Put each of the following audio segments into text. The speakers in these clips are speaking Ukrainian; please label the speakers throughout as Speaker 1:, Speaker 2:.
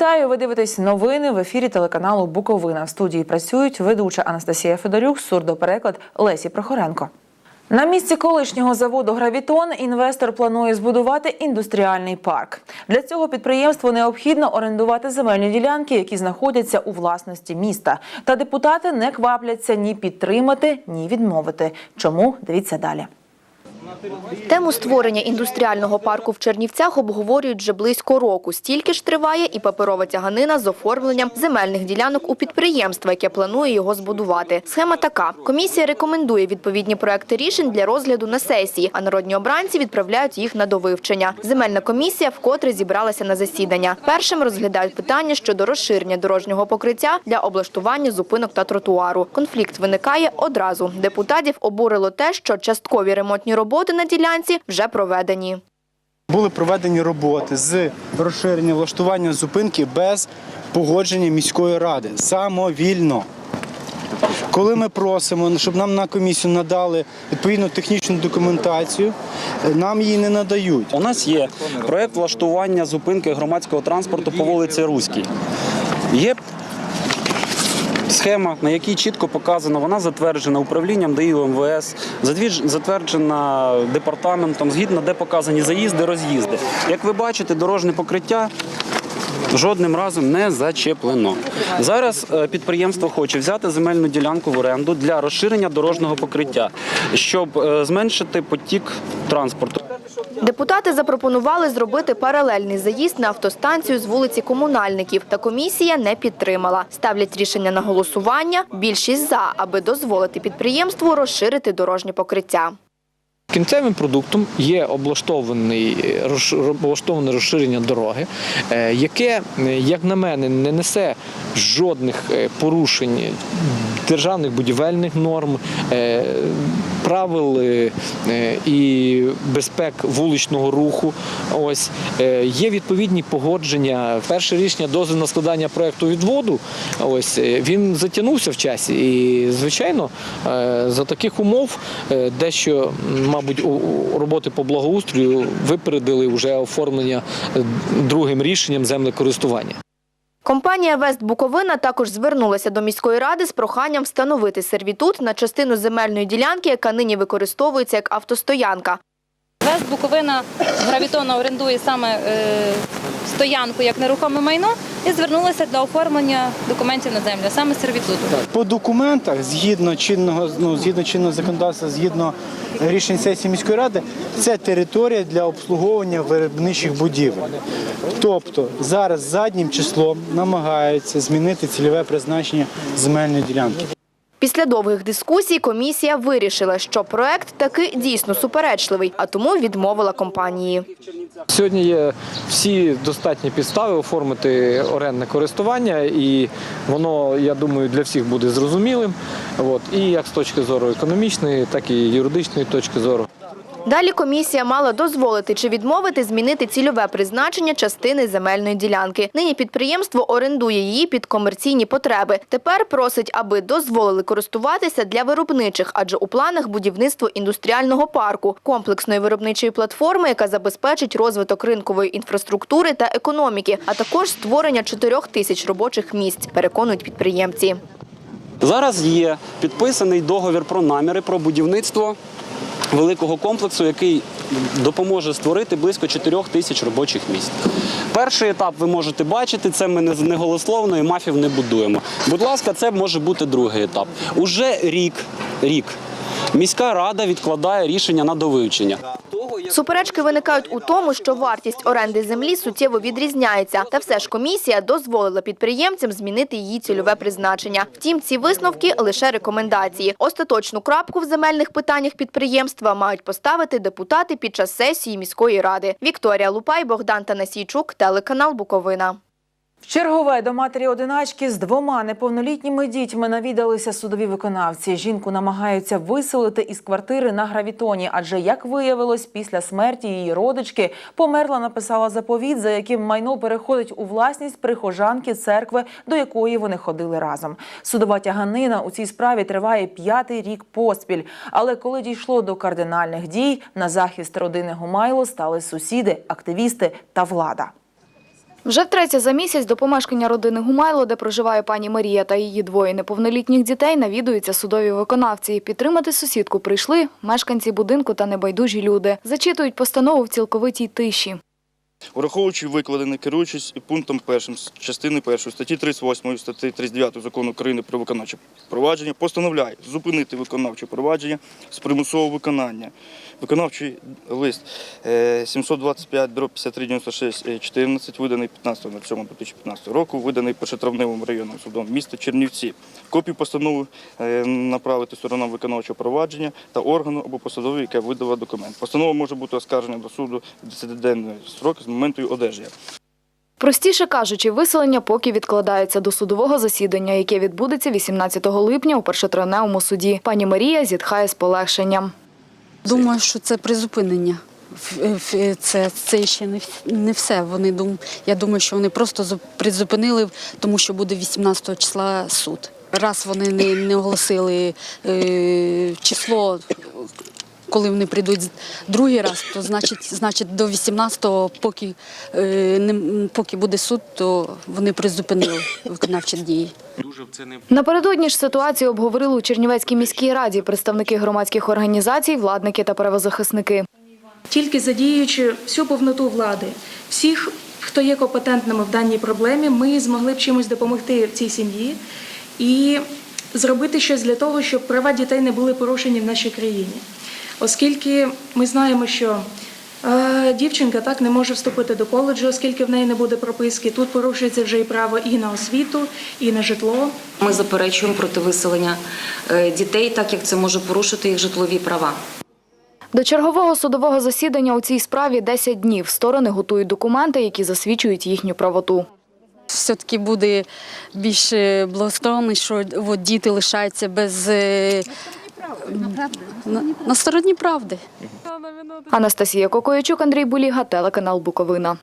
Speaker 1: Вітаю! Ви дивитесь новини в ефірі телеканалу Буковина. В студії працюють ведуча Анастасія Федорюк, сурдопереклад Лесі Прохоренко. На місці колишнього заводу Гравітон інвестор планує збудувати індустріальний парк. Для цього підприємству необхідно орендувати земельні ділянки, які знаходяться у власності міста. Та депутати не квапляться ні підтримати, ні відмовити. Чому дивіться далі.
Speaker 2: Тему створення індустріального парку в Чернівцях обговорюють вже близько року. Стільки ж триває і паперова тяганина з оформленням земельних ділянок у підприємства, яке планує його збудувати. Схема така. Комісія рекомендує відповідні проекти рішень для розгляду на сесії, а народні обранці відправляють їх на довивчення. Земельна комісія вкотре зібралася на засідання. Першим розглядають питання щодо розширення дорожнього покриття для облаштування зупинок та тротуару. Конфлікт виникає одразу. Депутатів обурило те, що часткові ремонтні роботи на ділянці вже проведені.
Speaker 3: Були проведені роботи з розширення влаштування зупинки без погодження міської ради самовільно. Коли ми просимо, щоб нам на комісію надали відповідну технічну документацію, нам її не надають.
Speaker 4: У нас є проект влаштування зупинки громадського транспорту по вулиці Руській. Є схема, на якій чітко показано, вона затверджена управлінням ДАІ МВС, затверджена департаментом, згідно де показані заїзди, роз'їзди. Як ви бачите, дорожнє покриття. Жодним разом не зачеплено. Зараз е, підприємство хоче взяти земельну ділянку в оренду для розширення дорожнього покриття, щоб е, зменшити потік транспорту.
Speaker 2: Депутати запропонували зробити паралельний заїзд на автостанцію з вулиці комунальників, та комісія не підтримала. Ставлять рішення на голосування. Більшість за, аби дозволити підприємству розширити дорожнє покриття.
Speaker 5: Кінцевим продуктом є облаштоване розширення дороги, е, яке, е, як на мене, не несе жодних е, порушень державних будівельних норм, правил е, і безпек вуличного руху. Ось е, є відповідні погодження. Перше рішення дозвіл на складання проекту відводу. Ось е, він затягнувся в часі, і звичайно, за таких умов дещо, мабуть, роботи по благоустрою випередили вже оформлення другим рішенням землекористування.
Speaker 2: Компанія Вест Буковина також звернулася до міської ради з проханням встановити сервітут на частину земельної ділянки, яка нині використовується як автостоянка.
Speaker 6: Вест Буковина гравітонно орендує саме е, стоянку як нерухоме майно і звернулася для оформлення документів на землю, саме сервітуту.
Speaker 3: По документах, згідно чинного, ну, згідно чинного законодавства, згідно рішень сесії міської ради, це територія для обслуговування виробничих будівель. Тобто зараз заднім числом намагаються змінити цільове призначення земельної ділянки.
Speaker 2: Після довгих дискусій комісія вирішила, що проект таки дійсно суперечливий, а тому відмовила компанії.
Speaker 5: Сьогодні є всі достатні підстави оформити орендне користування, і воно, я думаю, для всіх буде зрозумілим. От, і як з точки зору економічної, так і юридичної точки зору.
Speaker 2: Далі комісія мала дозволити чи відмовити змінити цільове призначення частини земельної ділянки. Нині підприємство орендує її під комерційні потреби. Тепер просить, аби дозволили користуватися для виробничих, адже у планах будівництво індустріального парку, комплексної виробничої платформи, яка забезпечить розвиток ринкової інфраструктури та економіки, а також створення 4 тисяч робочих місць, переконують підприємці.
Speaker 4: Зараз є підписаний договір про наміри про будівництво великого комплексу, який допоможе створити близько 4 тисяч робочих місць. Перший етап ви можете бачити, це ми не голословно і мафів не будуємо. Будь ласка, це може бути другий етап. Уже рік, рік міська рада відкладає рішення на довивчення.
Speaker 2: Суперечки виникають у тому, що вартість оренди землі суттєво відрізняється. Та все ж комісія дозволила підприємцям змінити її цільове призначення. Втім, ці висновки лише рекомендації. Остаточну крапку в земельних питаннях підприємства мають поставити депутати під час сесії міської ради. Вікторія Лупай, Богдан Танасійчук, телеканал Буковина.
Speaker 1: Чергове до матері одиначки з двома неповнолітніми дітьми навідалися судові виконавці. Жінку намагаються виселити із квартири на гравітоні, адже як виявилось, після смерті її родички померла, написала заповіт, за яким майно переходить у власність прихожанки церкви, до якої вони ходили разом. Судова тяганина у цій справі триває п'ятий рік поспіль. Але коли дійшло до кардинальних дій, на захист родини Гумайло стали сусіди, активісти та влада.
Speaker 2: Вже втретє за місяць до помешкання родини Гумайло, де проживає пані Марія та її двоє неповнолітніх дітей, навідуються судові виконавці. Підтримати сусідку прийшли мешканці будинку та небайдужі люди. Зачитують постанову в цілковитій тиші.
Speaker 7: Враховуючи викладене, керуючись пунктом першим з частини першої статті 38 статті 39 закону України про виконавче провадження, постановляє зупинити виконавче провадження з примусового виконання. Виконавчий лист е, 725 дроб 5396 14 виданий 15.07.2015 року, виданий першотравневим районним судом міста Чернівці. Копію постанови е, направити сторонам виконавчого провадження та органу або посадові, яке видала документ. Постанова може бути оскаржена до суду в 10-денний строк з моменту одержання.
Speaker 2: Простіше кажучи, виселення поки відкладається до судового засідання, яке відбудеться 18 липня у першотравневому суді. Пані Марія зітхає з полегшенням.
Speaker 8: Думаю, що це призупинення. Це, це ще не, не все. Вони дум, я думаю, що вони просто зу- призупинили, тому що буде 18 числа суд. Раз вони не, не оголосили е, число, коли вони прийдуть другий раз, то значить, значить до 18-го, поки, е, не, поки буде суд, то вони призупинили виконавчі дії.
Speaker 2: Напередодні ж ситуацію обговорили у Чернівецькій міській раді представники громадських організацій, владники та правозахисники.
Speaker 9: Тільки задіючи всю повноту влади, всіх, хто є компетентними в даній проблемі, ми змогли б чимось допомогти цій сім'ї і зробити щось для того, щоб права дітей не були порушені в нашій країні. Оскільки ми знаємо, що е, дівчинка так не може вступити до коледжу, оскільки в неї не буде прописки. Тут порушується вже і право і на освіту, і на житло.
Speaker 10: Ми заперечуємо проти виселення е, дітей, так як це може порушити їх житлові права.
Speaker 2: До чергового судового засідання у цій справі 10 днів. Сторони готують документи, які засвідчують їхню правоту.
Speaker 8: все-таки буде більш е, благословений, що от, діти лишаються без е, на, на стороні правди.
Speaker 2: Анастасія Кокоячук, Андрій Буліга, телеканал Буковина.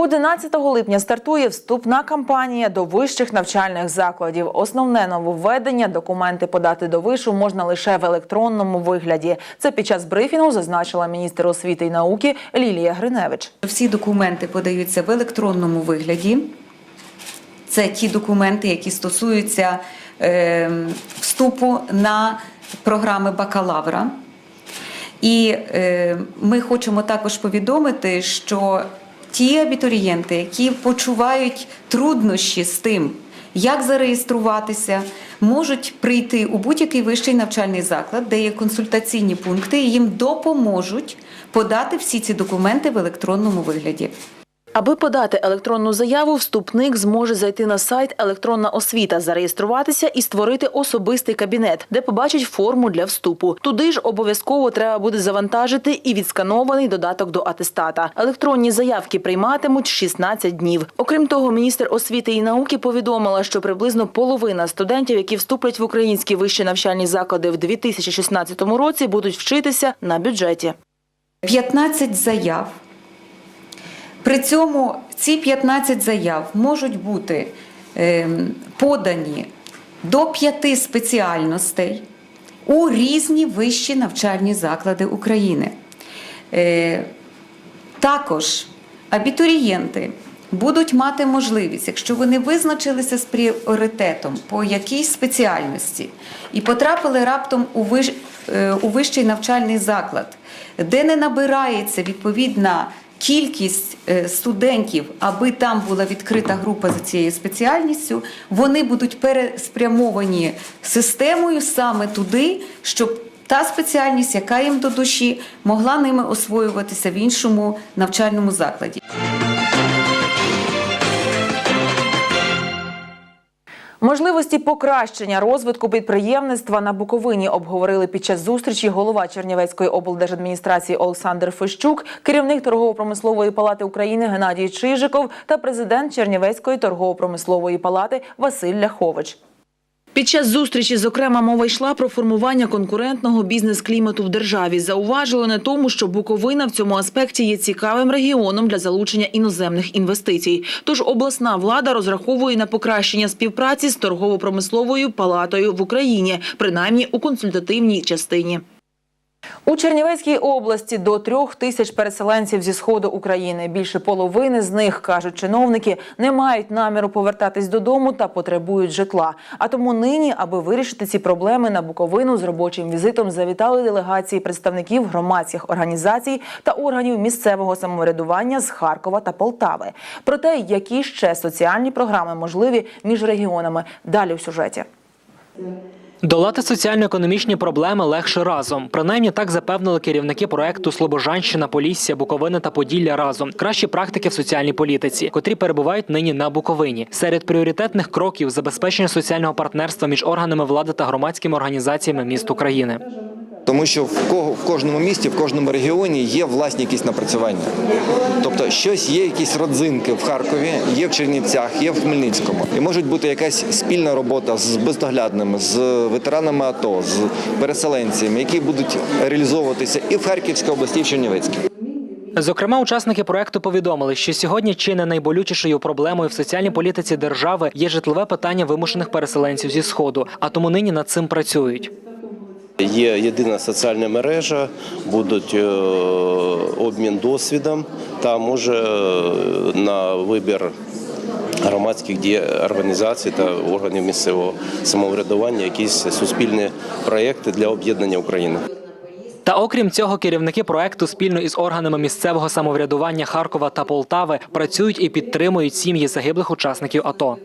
Speaker 1: 11 липня стартує вступна кампанія до вищих навчальних закладів. Основне нововведення – документи подати до вишу можна лише в електронному вигляді. Це під час брифінгу зазначила міністр освіти і науки Лілія Гриневич.
Speaker 11: Всі документи подаються в електронному вигляді. Це ті документи, які стосуються е, вступу на програми бакалавра. І е, ми хочемо також повідомити, що ті абітурієнти, які почувають труднощі з тим, як зареєструватися, можуть прийти у будь-який вищий навчальний заклад, де є консультаційні пункти, і їм допоможуть подати всі ці документи в електронному вигляді.
Speaker 1: Аби подати електронну заяву, вступник зможе зайти на сайт Електронна освіта, зареєструватися і створити особистий кабінет, де побачить форму для вступу. Туди ж обов'язково треба буде завантажити і відсканований додаток до атестата. Електронні заявки прийматимуть 16 днів. Окрім того, міністр освіти і науки повідомила, що приблизно половина студентів, які вступлять в українські вищі навчальні заклади в 2016 році, будуть вчитися на бюджеті.
Speaker 11: 15 заяв. При цьому ці 15 заяв можуть бути ем, подані до п'яти спеціальностей у різні вищі навчальні заклади України. Е, також абітурієнти будуть мати можливість, якщо вони визначилися з пріоритетом по якійсь спеціальності і потрапили раптом у, е, у вищий навчальний заклад, де не набирається відповідна кількість е, студентів, аби там була відкрита група за цією спеціальністю, вони будуть переспрямовані системою саме туди, щоб та спеціальність, яка їм до душі, могла ними освоюватися в іншому навчальному закладі.
Speaker 1: Можливості покращення розвитку підприємництва на Буковині обговорили під час зустрічі голова Чернівецької облдержадміністрації Олександр Фищук, керівник торгово-промислової палати України Геннадій Чижиков та президент Чернівецької торгово-промислової палати Василь Ляхович. Під час зустрічі, зокрема, мова йшла про формування конкурентного бізнес-клімату в державі. Зауважили на тому, що Буковина в цьому аспекті є цікавим регіоном для залучення іноземних інвестицій. Тож обласна влада розраховує на покращення співпраці з торгово-промисловою палатою в Україні, принаймні у консультативній частині. У Чернівецькій області до трьох тисяч переселенців зі сходу України. Більше половини з них кажуть чиновники не мають наміру повертатись додому та потребують житла. А тому нині, аби вирішити ці проблеми на Буковину з робочим візитом завітали делегації представників громадських організацій та органів місцевого самоврядування з Харкова та Полтави. Про те, які ще соціальні програми можливі між регіонами. Далі в сюжеті.
Speaker 12: Долати соціально-економічні проблеми легше разом. Принаймні так запевнили керівники проекту Слобожанщина, Полісся, Буковина та Поділля разом. Кращі практики в соціальній політиці, котрі перебувають нині на Буковині. Серед пріоритетних кроків забезпечення соціального партнерства між органами влади та громадськими організаціями міст України.
Speaker 13: Тому що в кого в кожному місті, в кожному регіоні є власні якісь напрацювання. Тобто щось є, якісь родзинки в Харкові, є в Чернівцях, є в Хмельницькому. І може бути якась спільна робота з бездоглядними, з ветеранами АТО, з переселенцями, які будуть реалізовуватися і в Харківській області, і в Чернівецькій.
Speaker 12: Зокрема, учасники проекту повідомили, що сьогодні чи не найболючішою проблемою в соціальній політиці держави є житлове питання вимушених переселенців зі сходу, а тому нині над цим працюють.
Speaker 14: Є єдина соціальна мережа, будуть е, обмін досвідом та може е, на вибір громадських дій організацій та органів місцевого самоврядування якісь суспільні проекти для об'єднання України.
Speaker 12: Та окрім цього, керівники проекту спільно із органами місцевого самоврядування Харкова та Полтави працюють і підтримують сім'ї загиблих учасників АТО.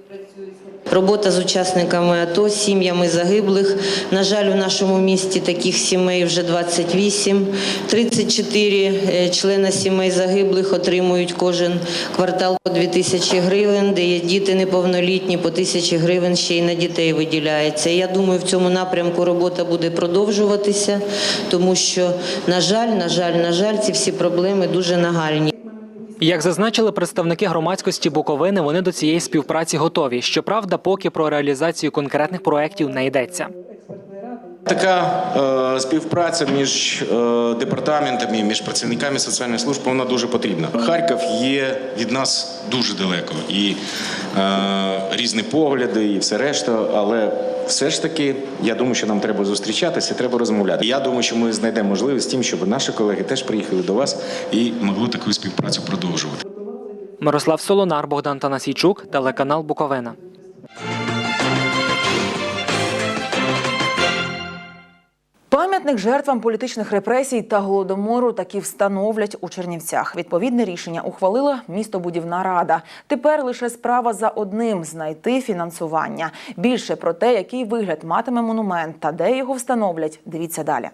Speaker 15: Робота з учасниками АТО, сім'ями загиблих. На жаль, у нашому місті таких сімей вже 28. 34 е, члена сімей загиблих отримують кожен квартал по 2 тисячі гривень, де є діти неповнолітні, по тисячі гривень ще й на дітей виділяється. Я думаю, в цьому напрямку робота буде продовжуватися, тому що, на жаль, на жаль, на жаль, ці всі проблеми дуже нагальні.
Speaker 12: Як зазначили представники громадськості Буковини, вони до цієї співпраці готові. Щоправда, поки про реалізацію конкретних проєктів не йдеться.
Speaker 16: Така е, співпраця між е, департаментами, між працівниками соціальної служби, вона дуже потрібна. Харків є від нас дуже далеко, і е, різні погляди, і все решта. Але все ж таки, я думаю, що нам треба зустрічатися, треба розмовляти. Я думаю, що ми знайдемо можливість тим, щоб наші колеги теж приїхали до вас і могли таку співпрацю продовжувати.
Speaker 12: Мирослав Солонар, Богдан Танасійчук, телеканал Буковина.
Speaker 1: Пам'ятник жертвам політичних репресій та голодомору таки встановлять у Чернівцях. Відповідне рішення ухвалила містобудівна рада. Тепер лише справа за одним знайти фінансування. Більше про те, який вигляд матиме монумент та де його встановлять. Дивіться далі.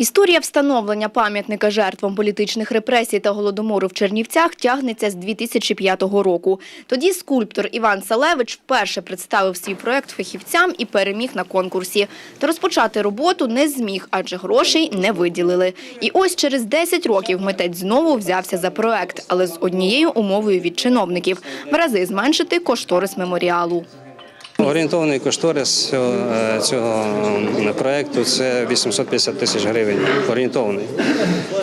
Speaker 2: Історія встановлення пам'ятника жертвам політичних репресій та голодомору в Чернівцях тягнеться з 2005 року. Тоді скульптор Іван Салевич вперше представив свій проект фахівцям і переміг на конкурсі. Та розпочати роботу не зміг, адже грошей не виділили. І ось через 10 років митець знову взявся за проект, але з однією умовою від чиновників – в рази зменшити кошторис меморіалу.
Speaker 17: Орієнтовний кошторис цього, е, проекту це 850 тисяч гривень. Орієнтовний.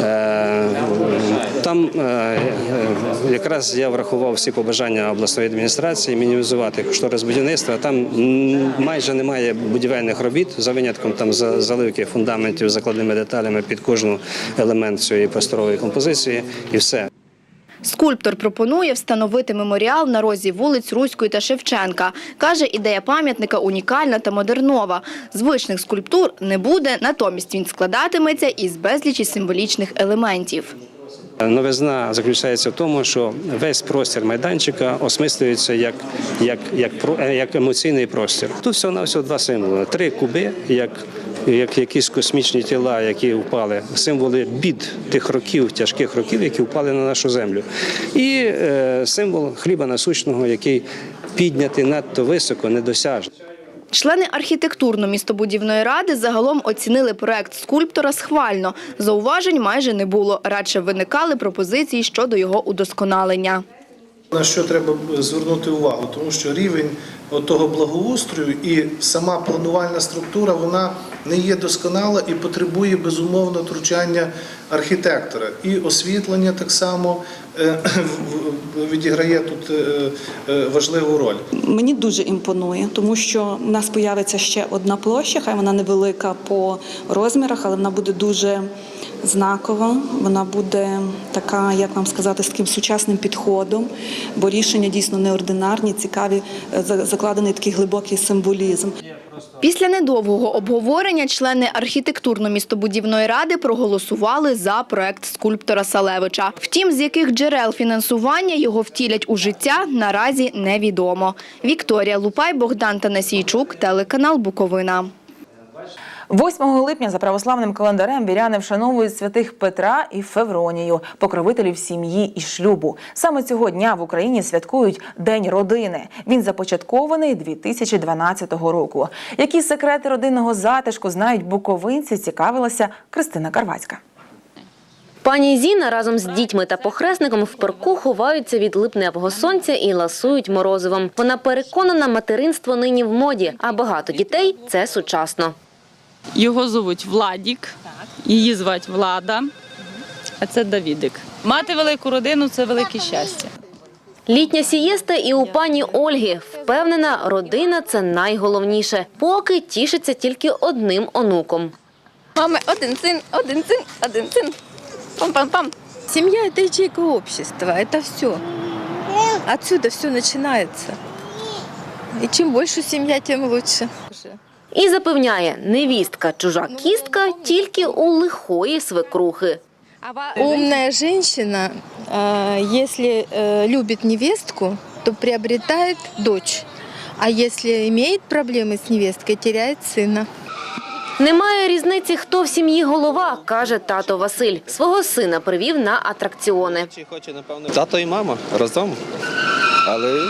Speaker 17: Е, Там е, якраз я врахував всі побажання обласної адміністрації мінімізувати кошторис будівництва. Там майже немає будівельних робіт, за винятком там за- заливки фундаментів закладними деталями під кожну елемент цієї просторової композиції і все.
Speaker 2: Скульптор пропонує встановити меморіал на розі вулиць Руської та Шевченка. Каже, ідея пам'ятника унікальна та модернова. Звичних скульптур не буде, натомість він складатиметься із безлічі символічних елементів.
Speaker 17: Новизна заключається в тому, що весь простір майданчика осмислюється як, як, як, е, як емоційний простір. Тут всього на всього два символи: три куби, як, як якісь космічні тіла, які впали, символи бід тих років, тяжких років, які впали на нашу землю, і е, символ хліба насущного, який піднятий надто високо, недосяжний.
Speaker 2: Члени архітектурно-містобудівної ради загалом оцінили проект скульптора схвально. Зауважень майже не було. Радше виникали пропозиції щодо його удосконалення.
Speaker 18: На що треба звернути увагу, тому що рівень того благоустрою і сама планувальна структура вона не є досконала і потребує безумовно втручання архітектора. І освітлення так само е, відіграє тут е, е, важливу роль.
Speaker 19: Мені дуже імпонує, тому що в нас появиться ще одна площа, хай вона невелика по розмірах, але вона буде дуже знакова. Вона буде така, як вам сказати, з таким сучасним підходом, бо рішення дійсно неординарні, цікаві, е, закладений такий глибокий символізм.
Speaker 2: Після недовгого обговорення члени архітектурно-містобудівної ради проголосували за проект скульптора Салевича. Втім, з яких джерел фінансування його втілять у життя, наразі невідомо. Вікторія Лупай, Богдан Танасійчук, телеканал Буковина.
Speaker 1: 8 липня за православним календарем віряни вшановують святих Петра і Февронію, покровителів сім'ї і шлюбу. Саме цього дня в Україні святкують День родини. Він започаткований 2012 року. Які секрети родинного затишку знають буковинці, цікавилася Кристина Карвацька.
Speaker 20: Пані Зіна разом з дітьми та похресником в парку ховаються від липневого сонця і ласують морозивом. Вона переконана, материнство нині в моді, а багато дітей це сучасно.
Speaker 21: Його звуть Владік, її звать Влада, а це Давідик. Мати велику родину це велике щастя.
Speaker 20: Літня сієста і у пані Ольги впевнена, родина це найголовніше. Поки тішиться тільки одним онуком.
Speaker 22: Мамы один сын, один сын, один сын. Пам-пам-пам. Семья – это ячейка общества, это все. Отсюда все начинается. И чем больше семья, тем лучше.
Speaker 20: І запевняє, невістка чужа кістка тільки у лихої свекрухи.
Speaker 22: Умная женщина, э, если э, любит невестку, то приобретает дочь. А если имеет проблемы с невесткой, теряет сына.
Speaker 20: Немає різниці, хто в сім'ї голова, каже тато Василь. Свого сина привів на атракціони.
Speaker 23: Тато і мама разом. Але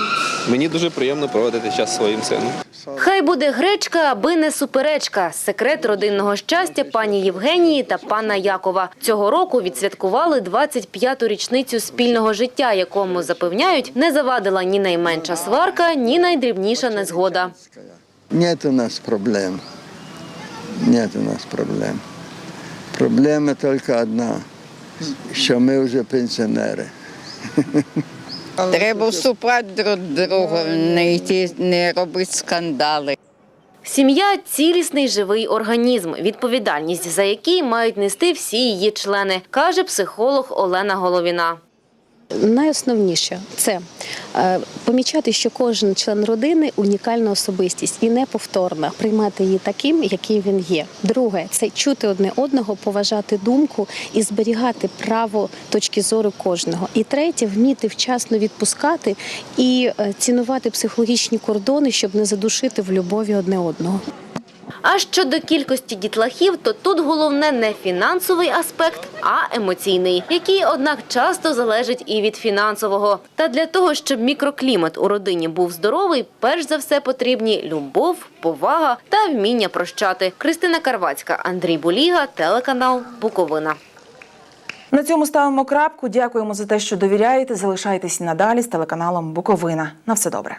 Speaker 23: мені дуже приємно проводити час своїм сином.
Speaker 20: Хай буде гречка, аби не суперечка. Секрет родинного щастя пані Євгенії та пана Якова. Цього року відсвяткували 25-ту річницю спільного життя, якому запевняють, не завадила ні найменша сварка, ні найдрібніша незгода.
Speaker 24: Нет у нас проблем. Нет у нас проблем. Проблема тільки одна, що ми вже пенсіонери.
Speaker 25: Треба вступати друг друга, не йти, не робити скандали.
Speaker 20: Сім'я цілісний живий організм, відповідальність за який мають нести всі її члени, каже психолог Олена Головіна.
Speaker 26: Найосновніше це помічати, що кожен член родини унікальна особистість і неповторна, приймати її таким, яким він є. Друге це чути одне одного, поважати думку і зберігати право точки зору кожного. І третє вміти вчасно відпускати і е, цінувати психологічні кордони, щоб не задушити в любові одне одного.
Speaker 20: А щодо кількості дітлахів, то тут головне не фінансовий аспект, а емоційний, який, однак, часто залежить і від фінансового. Та для того, щоб мікроклімат у родині був здоровий, перш за все потрібні любов, повага та вміння прощати. Кристина Карвацька, Андрій Буліга, телеканал Буковина.
Speaker 1: На цьому ставимо крапку. Дякуємо за те, що довіряєте. Залишайтесь надалі з телеканалом Буковина. На все добре.